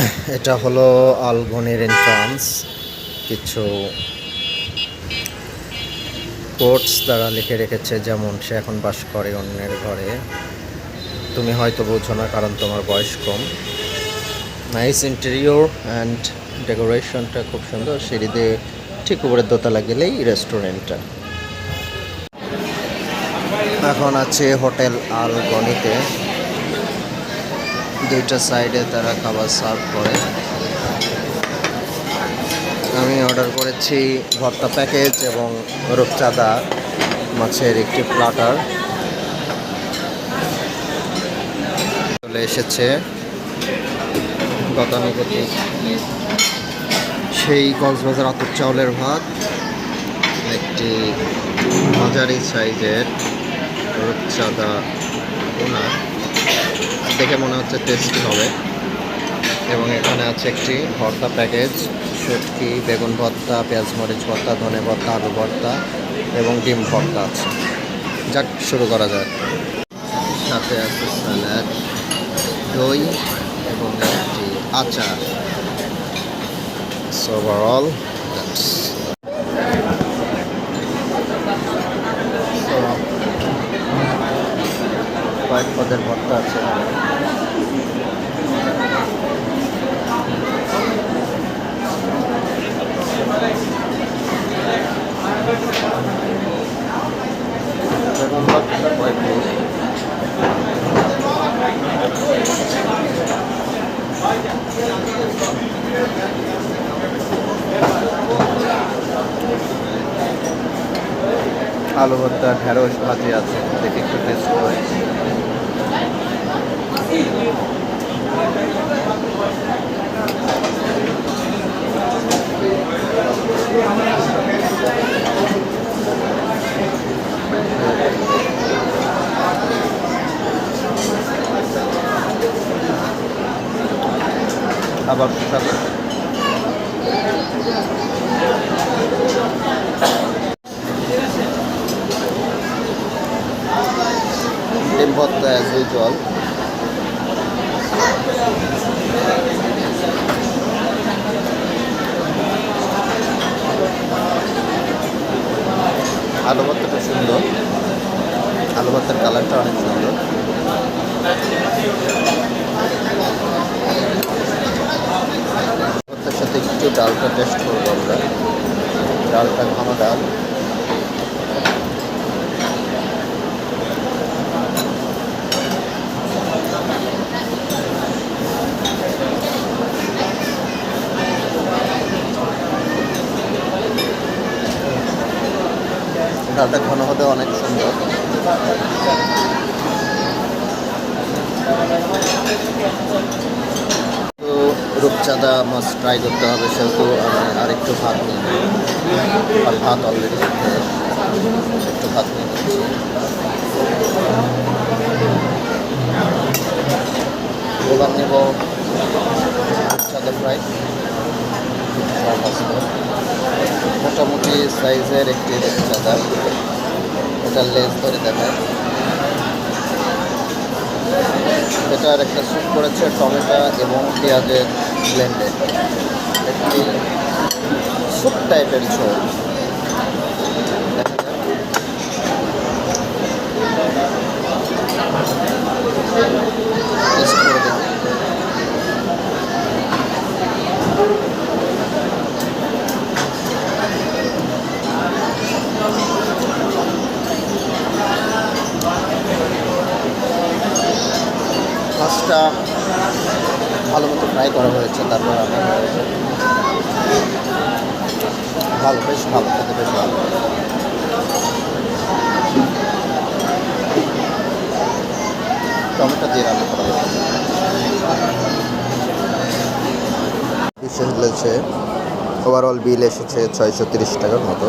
এটা হলো আলগনির এন্ট্রান্স কিছু কোর্টস তারা লিখে রেখেছে, যেমন, সে এখন বাস করে অন্যের ঘরে। তুমি হয়তো বোঝো না, কারণ তোমার বয়স কম। নাইস ইন্টেরিয়র অ্যান্ড ডেকোরেশনটা খুব সুন্দর। সিঁড়ি দিয়ে ঠিক উপরের দোতলা গেলেই রেস্টুরেন্টটা এখন আছে হোটেল আলগনিতে দুইটা সাইডে তারা খাবার সার্ভ করে। আমি অর্ডার করেছি ভর্তা প্যাকেজ এবং রূপচাঁদা মাছের একটি প্লাটার। চলে এসেছে গতানুগতিক। সেই কক্সবাজার আতর চাউলের ভাত, একটি মাঝারি সাইজের রূপচাঁদা পোনা দেখে মনে হচ্ছে টেস্টি হবে। এবং এখানে আছে একটি ভর্তা প্যাকেজ শুটকি বেগুন ভর্তা পেঁয়াজ মরিচ ভর্তা ধনে ভর্তা আলু ভর্তা এবং ডিম ভর্তা আছে। যাক শুরু করা যাক। সাথে আছে স্যালাড দই এবং একটি আচার। Overall, that's কয়েক পদের ভর্তা আছে বেগুন ভর্তাটা কয়েক পিস আলু ভর্তা ঢেঁড়স ভাজি আছে দেখি একটু টেস্ট করে। আবার ডিম ইউজুয়াল আলু ভর্তাটা সুন্দর। আলু ভর্তার কালারটা অনেক সুন্দর। সাথে একটু ডালটা টেস্ট করব আমরা। ডালটা ঘন ডাল। ডালটা ঘন হতে অনেক সুন্দর। রূপচাঁদা মাছ ট্রাই করতে হবে সেহেতু আমি আরেকটু ভাত আর ভাত অলরেডি একটু ভাত নিয়ে এবার নেব, রূপচাঁদা ফ্রাই মোটামুটি সাইজের একটি রূপচাঁদা এটা লেস ধরে দেখায় এটার একটা স্যুপ করেছে টমেটো এবং পেঁয়াজের ব্লেন্ডেড একটি স্যুপ টাইপের ঝোল মাছটা ভালো মতো ফ্রাই করা হয়েছে, তারপর ভালো, বেশ ভালো, খেতে বেশ ভালো। টমেটো দিয়ে রান্না করা হয়েছে। বিশেষ বলেছে ওভারঅল বিল এসেছে ছয়শো তিরিশ টাকার মতো।